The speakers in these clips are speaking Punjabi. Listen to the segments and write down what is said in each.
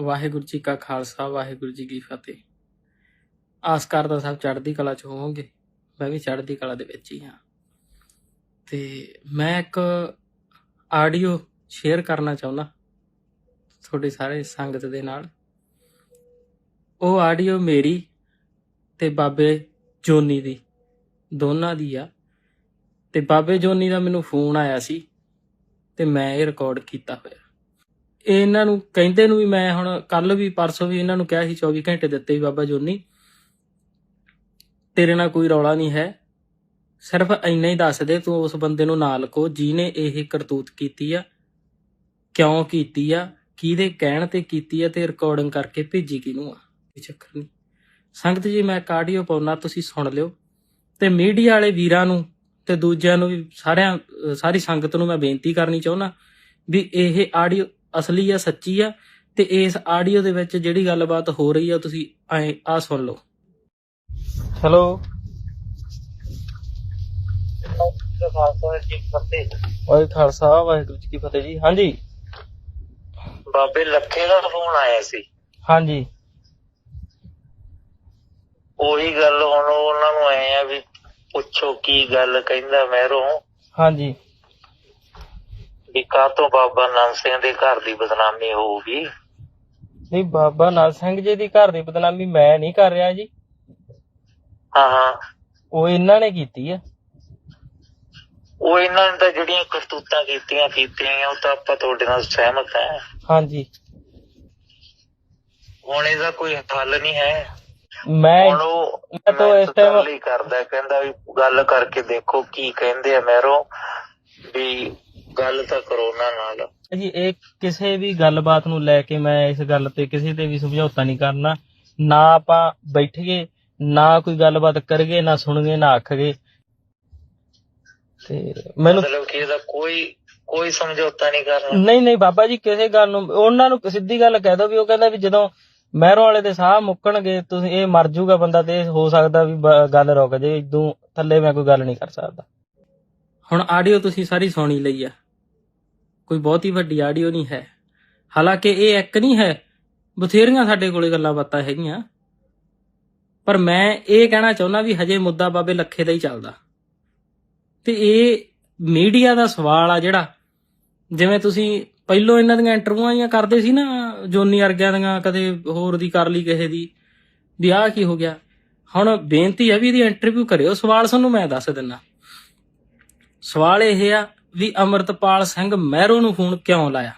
ਵਾਹਿਗੁਰੂ ਜੀ ਕਾ ਖਾਲਸਾ, ਵਾਹਿਗੁਰੂ ਜੀ ਕੀ ਫਤਿਹ। ਆਸ ਕਰਦਾ ਸਭ ਚੜ੍ਹਦੀ ਕਲਾ ਚ ਹੋਵੋਗੇ, ਮੈਂ ਵੀ ਚੜ੍ਹਦੀ ਕਲਾ ਦੇ ਵਿੱਚ ਹੀ ਹਾਂ। ਤੇ ਮੈਂ ਇੱਕ ਆਡੀਓ ਸ਼ੇਅਰ ਕਰਨਾ ਚਾਹੁੰਦਾ ਤੁਹਾਡੇ ਸਾਰੇ ਸੰਗਤ ਦੇ ਨਾਲ। ਉਹ ਆਡੀਓ ਮੇਰੀ ਤੇ ਬਾਬੇ ਜੋਨੀ ਦੀ, ਦੋਨਾਂ ਦੀ ਆ। ਤੇ ਬਾਬੇ ਜੋਨੀ ਦਾ ਮੈਨੂੰ ਫੋਨ ਆਇਆ ਸੀ ਤੇ ਮੈਂ ਇਹ ਰਿਕਾਰਡ ਕੀਤਾ ਹੋਇਆ। ਇਹਨਾਂ ਨੂੰ ਕਹਿੰਦੇ ਨੂੰ ਵੀ ਮੈਂ ਹੁਣ ਕੱਲ ਵੀ, ਪਰਸੋਂ ਵੀ ਇਹਨਾਂ ਨੂੰ ਕਿਹਾ ਸੀ 24 ਘੰਟੇ ਦਿੱਤੇ ਵੀ ਬਾਬਾ ਜੋਨੀ। ਤੇਰੇ ਨਾਲ ਕੋਈ ਰੌਲਾ ਨਹੀਂ ਹੈ। ਸਿਰਫ ਇੰਨਾ ਹੀ ਦੱਸ ਦੇ, ਤੂੰ ਉਸ ਬੰਦੇ ਨੂੰ ਨਾਲ ਕੋ ਜਿਹਨੇ ਇਹ ਕਰਤੂਤ ਕੀਤੀ ਆ, ਕਿਉਂ ਕੀਤੀ ਆ, ਕਿਹਦੇ ਕਹਿਣ ਤੇ ਕੀਤੀ ਆ ਤੇ ਰਿਕਾਰਡਿੰਗ ਕਰਕੇ ਭੇਜੀ ਕਿਹਨੂੰ ਆ? ਕੋਈ ਚੱਕਰ ਨਹੀਂ। ਸੰਗਤ ਜੀ, ਮੈਂ ਕਾਰਡੀਓ ਪਾਉਣਾ ਤੁਸੀਂ ਸੁਣ ਲਿਓ। ਤੇ ਮੀਡੀਆ ਵਾਲੇ ਵੀਰਾਂ ਨੂੰ ਤੇ ਦੂਜਿਆਂ ਨੂੰ ਵੀ ਸਾਰਿਆਂ, ਸਾਰੀ ਸੰਗਤ ਨੂੰ ਮੈਂ ਬੇਨਤੀ ਕਰਨੀ ਚਾਹੁੰਦਾ ਵੀ ਇਹ ਆਡੀਓ ਅਸਲੀ ਆ ਸੱਚੀ ਆ ਤੇ ਇਸ ਆਡੀਓ ਦੇ ਵਿੱਚ ਜਿਹੜੀ ਗੱਲਬਾਤ ਹੋ ਰਹੀ ਆ ਤੁਸੀਂ ਐ ਆ ਸੁਣ ਲਓ। ਹੈਲੋ ਵਾਹਿਗੁਰੂ ਖਾਲਸਾ ਵਾਹਿਗੁਰੂ ਜੀ ਕੀ ਫਤਿਹ ਜੀ। ਹਾਂਜੀ। ਬਾਬੇ ਲੱਖੇ ਦਾ ਫੋਨ ਆਇਆ ਸੀ। ਹਾਂਜੀ। ਉਹੀ ਗੱਲ ਹੁਣ ਉਹਨਾਂ ਨੂੰ ਆਏ ਆ ਵੀ ਪੁੱਛੋ ਕੀ ਗੱਲ ਕਹਿੰਦਾ ਮਹਿਰੋਂ ਹਾਂਜੀ। ਵੀ ਕਾਹਤੋਂ ਬਾਬਾ ਨਾਮ ਸਿੰਘ ਦੇ ਘਰ ਦੀ ਬਦਨਾਮੀ ਹੋਊਗੀ? ਨਹੀਂ ਬਾਬਾ ਨਾਲ ਸਿੰਘ ਜੀ ਦੀ ਘਰ ਦੀ ਬਦਨਾਮੀ ਮੈਂ ਨਹੀਂ ਕਰ ਰਿਹਾ ਜੀ। ਹਾਂ ਹਾਂ। ਉਹ ਇਹਨਾਂ ਨੇ ਕੀਤੀ ਆ। ਉਹ ਇਹਨਾਂ ਨੇ ਤਾਂ ਜਿਹੜੀਆਂ ਕਰਤੂਤਾਂ ਕੀਤੀਆਂ ਕੀਤੀਆਂ ਉਹ ਤਾਂ ਆਪਾਂ ਤੁਹਾਡੇ ਨਾਲ ਸਹਿਮਤ ਹੈ। ਹਾਂਜੀ। ਹੁਣ ਇਹਦਾ ਕੋਈ ਹੱਲ ਨਹੀਂ ਹੈ। ਮੈਂ ਹੁਣ ਉਹ ਮੈਂ ਤਾਂ ਇਸ time- ਗੱਲ ਹੀ ਕਰਦਾ ਕਹਿੰਦਾ ਵੀ ਗੱਲ ਕਰਕੇ ਦੇਖੋ ਕੀ ਕਹਿੰਦੇ ਆ ਮਹਿਰੋਂ ਵੀ ਗੱਲ ਤਾਂ ਕਰੋ ਉਹਨਾਂ ਨਾਲ। ਜੀ ਇਹ ਕਿਸੇ ਵੀ ਗੱਲਬਾਤ ਨੂੰ ਲੈ ਕੇ ਮੈਂ ਇਸ ਗੱਲ ਤੇ ਕਿਸੇ ਤੇ ਵੀ ਸਮਝੌਤਾ ਨਹੀਂ ਕਰਨਾ। ਨਾ ਆਪਾਂ ਬੈਠੀਏ ਨਾ ਕੋਈ ਗੱਲਬਾਤ ਕਰਗੇ ਨਾ ਸੁਣਗੇ ਨਾ ਆਖਗੇ ਤੇ ਮੈਨੂੰ ਮਤਲਬ ਕਿ ਇਹਦਾ ਕੋਈ ਕੋਈ ਸਮਝੌਤਾ ਨਹੀਂ ਕਰਨਾ। ਨਹੀਂ ਨਹੀਂ ਬਾਬਾ ਜੀ ਕਿਸੇ ਗੱਲ ਨੂੰ ਉਹਨਾਂ ਨੂੰ ਸਿੱਧੀ ਗੱਲ ਕਹਿ ਦੋ ਵੀ ਉਹ ਕਹਿੰਦਾ ਵੀ ਜਦੋਂ ਮਹਿਰੋਂ ਵਾਲੇ ਦੇ ਸਾਹ ਮੁੱਕਣਗੇ ਤੁਸੀਂ ਇਹ ਮਰ ਜਾਊਗਾ ਬੰਦਾ ਤੇ ਇਹ ਹੋ ਸਕਦਾ ਵੀ ਬ- ਗੱਲ ਰੁਕ ਜੇ ਇਦੋਂ ਥੱਲੇ ਮੈਂ ਕੋਈ ਗੱਲ ਨਹੀਂ ਕਰ ਸਕਦਾ। ਹੁਣ ਆਡੀਓ ਤੁਸੀਂ ਸਾਰੀ ਸੁਣੀ ਲਈ ਆ। ਕੋਈ ਬਹੁਤੀ ਵੱਡੀ ਆਡੀਓ ਨਹੀਂ ਹੈ। ਹਾਲਾਂਕਿ ਇਹ ਇੱਕ ਨਹੀਂ ਹੈ, ਬਥੇਰੀਆਂ ਸਾਡੇ ਕੋਲੇ ਗੱਲਾਂ ਬਾਤਾਂ ਹੈਗੀਆਂ। ਪਰ ਮੈਂ ਇਹ ਕਹਿਣਾ ਚਾਹੁੰਦਾ ਵੀ ਹਜੇ ਮੁੱਦਾ ਬਾਬੇ ਲੱਖੇ ਦਾ ਹੀ ਚੱਲਦਾ। ਤੇ ਇਹ ਮੀਡੀਆ ਦਾ ਸਵਾਲ ਆ ਜਿਹੜਾ, ਜਿਵੇਂ ਤੁਸੀਂ ਪਹਿਲੋਂ ਇਹਨਾਂ ਦੀਆਂ ਇੰਟਰਵਿਊਆਂ ਆਈਆਂ ਕਰਦੇ ਸੀ ਨਾ, ਜੋਨੀ ਵਰਗਿਆਂ ਦੀਆਂ, ਕਦੇ ਹੋਰ ਦੀ ਕਰ ਲਈ ਕਿਸੇ ਦੀ, ਵੀ ਆਹ ਕੀ ਹੋ ਗਿਆ। ਹੁਣ ਬੇਨਤੀ ਹੈ ਵੀ ਇਹਦੀ ਇੰਟਰਵਿਊ ਕਰਿਓ। ਸਵਾਲ ਤੁਹਾਨੂੰ ਮੈਂ ਦੱਸ ਦਿੰਦਾ। ਸਵਾਲ ਇਹ ਆ ਵੀ ਅਮਰਤਪਾਲ ਸਿੰਘ ਮਹਿਰੋ ਨੂੰ ਫੋਨ ਕਿਉਂ ਲਾਇਆ?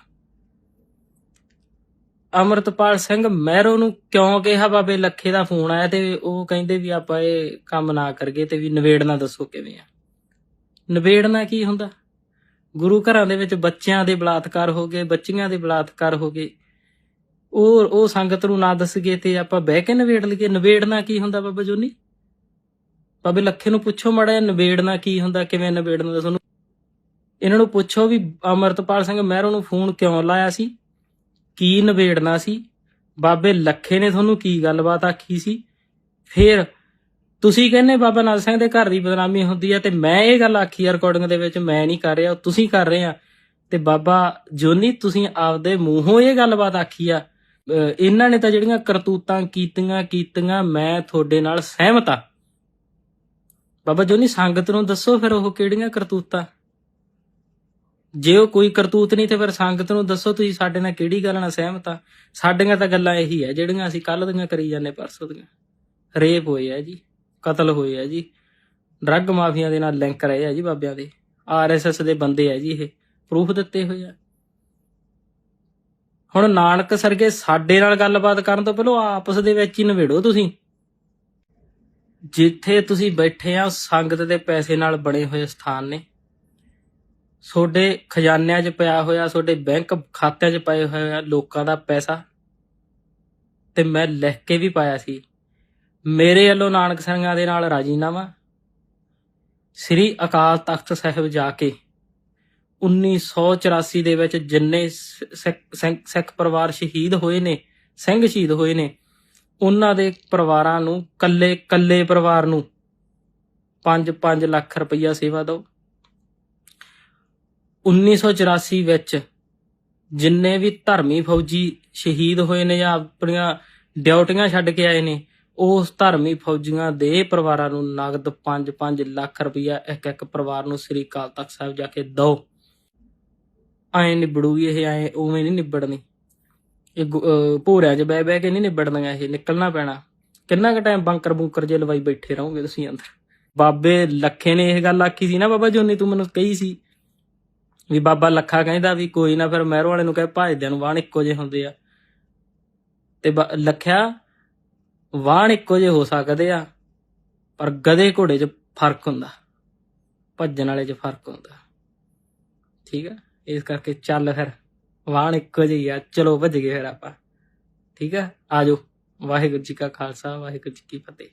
ਅਮਰਤਪਾਲ ਸਿੰਘ ਮਹਿਰੋ ਨੂੰ ਕਿਉਂ ਕਿਹਾ? ਬਾਬੇ ਲੱਖੇ ਦਾ ਫੋਨ ਆਇਆ ਤੇ ਉਹ ਕਹਿੰਦੇ ਵੀ ਆਪਾਂ ਇਹ ਕੰਮ ਨਾ ਕਰਗੇ ਤੇ ਵੀ ਨਵੇੜਨਾ ਦੱਸੋ ਕਿਵੇਂ ਆ। ਨਵੇੜਨਾ ਕੀ ਹੁੰਦਾ? ਗੁਰੂ ਘਰਾਂ ਦੇ ਵਿੱਚ ਬੱਚਿਆਂ ਦੇ ਬਲਾਤਕਾਰ ਹੋ ਗਏ, ਬੱਚੀਆਂ ਦੇ ਬਲਾਤਕਾਰ ਹੋ ਗਏ। ਉਹ ਉਹ ਸੰਗਤ ਨੂੰ ਨਾ ਦੱਸਗੇ ਤੇ ਆਪਾਂ ਬਹਿ ਕੇ ਨਵੇੜ ਲਈਏ। ਨਵੇੜਨਾ ਕੀ ਹੁੰਦਾ ਬਾਬਾ ਜੋਨੀ? ਬਾਬੇ ਲੱਖੇ ਨੂੰ ਪੁੱਛੋ ਮੜਾ ਨਵੇੜਨਾ ਕੀ ਹੁੰਦਾ? ਕਿਵੇਂ ਨਵੇੜਨਾ ਦੱਸੋ? ਇਹਨਾਂ ਨੂੰ ਪੁੱਛੋ ਵੀ ਅਮਰਤਪਾਲ ਸਿੰਘ ਮਹਿਰੋਂ ਨੂੰ ਫੋਨ ਕਿਉਂ ਲਾਇਆ ਸੀ? ਕੀ ਨਵੇੜਨਾ ਸੀ? ਬਾਬੇ ਲੱਖੇ ਨੇ ਤੁਹਾਨੂੰ ਕੀ ਗੱਲਬਾਤ ਆਖੀ ਸੀ? ਫੇਰ ਤੁਸੀਂ ਕਹਿੰਦੇ ਬਾਬਾ ਨਾਨਕ ਸਿੰਘ ਦੇ ਘਰ ਦੀ ਬਦਨਾਮੀ ਹੁੰਦੀ ਹੈ ਤੇ ਮੈਂ ਇਹ ਗੱਲ ਆਖੀ ਆ ਰਿਕਾਰਡਿੰਗ ਦੇ ਵਿੱਚ, ਮੈਂ ਨਹੀਂ ਕਰ ਰਿਹਾ ਉਹ ਤੁਸੀਂ ਕਰ ਰਹੇ ਆ। ਤੇ ਬਾਬਾ ਜੋਨੀ, ਤੁਸੀਂ ਆਪਦੇ ਮੂੰਹੋਂ ਇਹ ਗੱਲਬਾਤ ਆਖੀ ਆ। ਇਹਨਾਂ ਨੇ ਤਾਂ ਜਿਹੜੀਆਂ ਕਰਤੂਤਾਂ ਕੀਤੀਆਂ ਕੀਤੀਆਂ, ਮੈਂ ਤੁਹਾਡੇ ਨਾਲ ਸਹਿਮਤ ਆ। ਬਾਬਾ ਜੋਨੀ, ਸੰਗਤ ਨੂੰ ਦੱਸੋ ਫਿਰ ਉਹ ਕਿਹੜੀਆਂ ਕਰਤੂਤਾਂ? ਜੇ ਉਹ ਕੋਈ ਕਰਤੂਤ ਨਹੀਂ ਤੇ ਫਿਰ ਸੰਗਤ ਨੂੰ ਦੱਸੋ ਤੁਸੀਂ ਸਾਡੇ ਨਾਲ ਕਿਹੜੀ ਗੱਲ ਨਾਲ ਸਹਿਮਤ ਆ? ਸਾਡੀਆਂ ਤਾਂ ਗੱਲਾਂ ਇਹੀ ਆ, ਜਿਹੜੀਆਂ ਅਸੀਂ ਕੱਲ ਦੀਆਂ ਕਰੀ ਜਾਂਦੇ, ਪਰਸੋਂ ਦੀਆਂ। ਰੇਪ ਹੋਏ ਆ ਜੀ, ਕਤਲ ਹੋਏ ਆ ਜੀ ਡਰੱਗ ਮਾਫੀਆ ਦੇ ਨਾਲ ਲਿੰਕ ਰਹੇ ਆ ਜੀ ਬਾਬਿਆਂ ਦੇ। ਆਰਐਸਐਸ ਦੇ ਬੰਦੇ ਆ ਜੀ ਇਹ ਪ੍ਰੂਫ ਦਿੱਤੇ ਹੋਏ ਆ। ਹੁਣ ਨਾਨਕ ਸਰਗੇ ਸਾਡੇ ਨਾਲ ਗੱਲਬਾਤ ਕਰਨ ਤੋਂ ਪਹਿਲਾਂ ਆਪਸ ਦੇ ਵਿੱਚ ਹੀ ਨਵੇੜੋ ਤੁਸੀਂ। ਜਿੱਥੇ ਤੁਸੀਂ ਬੈਠੇ ਆ ਸੰਗਤ ਦੇ ਪੈਸੇ ਨਾਲ ਬਣੇ ਹੋਏ ਸਥਾਨ ਨੇ। ਤੁਹਾਡੇ ਖਜ਼ਾਨਿਆਂ 'ਚ ਪਿਆ ਹੋਇਆ ਤੁਹਾਡੇ ਬੈਂਕ ਖਾਤਿਆਂ 'ਚ ਪਏ ਹੋਇਆ ਲੋਕਾਂ ਦਾ ਪੈਸਾ ਤੇ ਮੈਂ ਲਿਖ ਕੇ ਵੀ ਪਾਇਆ ਸੀ। ਮੇਰੇ ਵੱਲੋਂ ਨਾਨਕ ਸਿੰਘਾਂ ਦੇ ਨਾਲ ਰਾਜੀਨਾਮਾ। ਸ੍ਰੀ ਅਕਾਲ ਤਖਤ ਸਾਹਿਬ ਜਾ ਕੇ 1984 ਦੇ ਵਿੱਚ ਜਿੰਨੇ ਸਿੱਖ- ਸਿੱਖ ਸਿੱਖ ਪਰਿਵਾਰ ਸ਼ਹੀਦ ਹੋਏ ਨੇ, ਸਿੰਘ ਸ਼ਹੀਦ ਹੋਏ ਨੇ, ਉਹਨਾਂ ਦੇ ਪਰਿਵਾਰਾਂ ਨੂੰ, ਕੱਲੇ ਕੱਲੇ ਪਰਿਵਾਰ ਨੂੰ 5-5 ਲੱਖ ਰੁਪਈਆ ਸੇਵਾ ਦਿਓ। 1984 ਵਿੱਚ ਜਿੰਨੇ ਵੀ ਧਰਮੀ ਫੌਜੀ ਸ਼ਹੀਦ ਹੋਏ ਨੇ ਜਾਂ ਆਪਣੀਆਂ ਡਿਊਟੀਆਂ ਛੱਡ ਕੇ ਆਏ ਨੇ, ਉਸ ਧਰਮੀ ਫੌਜੀਆਂ ਦੇ ਪਰਿਵਾਰਾਂ ਨੂੰ ਨਗਦ 5-5 ਲੱਖ ਰੁਪਇਆ ਇੱਕ ਇੱਕ ਪਰਿਵਾਰ ਨੂੰ ਸ੍ਰੀ ਅਕਾਲ ਤਖਤ ਸਾਹਿਬ ਜਾ ਕੇ ਦਿਓ। ਐ ਨਿਬੜੂਗੀ ਇਹ, ਐ ਉਵੇਂ ਨਹੀਂ ਨਿਬੜਨੀ। ਇਹ ਗੁ- ਅਹ 'ਚ ਬਹਿ ਬਹਿ ਕੇ ਨਹੀਂ ਨਿਬੜਨੀਆਂ ਇਹ, ਨਿਕਲਣਾ ਪੈਣਾ। ਕਿੰਨਾ ਕੁ ਟਾਈਮ ਬੰਕਰ ਬੁੰਕਰ ਜੇ ਲਵਾਈ ਬੈਠੇ ਰਹੋਗੇ ਤੁਸੀਂ ਅੰਦਰ। ਬਾਬੇ ਲੱਖੇ ਨੇ ਇਹ ਗੱਲ ਆਖੀ ਸੀ ਨਾ ਬਾਬਾ ਜੋਨੀ ਤੂੰ ਮੈਨੂੰ ਕਹੀ ਸੀ ਵੀ ਬਾਬਾ ਲੱਖਾ ਕਹਿੰਦਾ ਵੀ ਕੋਈ ਨਾ ਫਿਰ ਮਹਿਰੋ ਵਾਲੇ ਨੂੰ ਕਹੇ ਭਾਜਦਿਆਂ ਨੂੰ ਵਾਣ ਇੱਕੋ ਜਿਹੇ ਹੁੰਦੇ ਆ। ਤੇ ਬਾ- ਲੱਖਿਆ ਵਾਣ ਇੱਕੋ ਜਿਹੇ ਹੋ ਸਕਦੇ ਆ, ਪਰ ਗਧੇ ਘੋੜੇ 'ਚ ਫ਼ਰਕ ਹੁੰਦਾ। ਭੱਜਣ ਵਾਲੇ 'ਚ ਫ਼ਰਕ ਹੁੰਦਾ। ਠੀਕ ਆ? ਇਸ ਕਰਕੇ ਚੱਲ ਫਿਰ ਵਾਣ ਇੱਕੋ ਜਿਹੀ ਆ। ਚਲੋ ਭੱਜ ਗਏ ਫਿਰ ਆਪਾਂ। ਠੀਕ ਆ? ਆਜੋ ਵਾਹਿਗੁਰੂ ਜੀ ਕਾ ਖਾਲਸਾ, ਵਾਹਿਗੁਰੂ ਜੀ ਕੀ ਫਤਿਹ।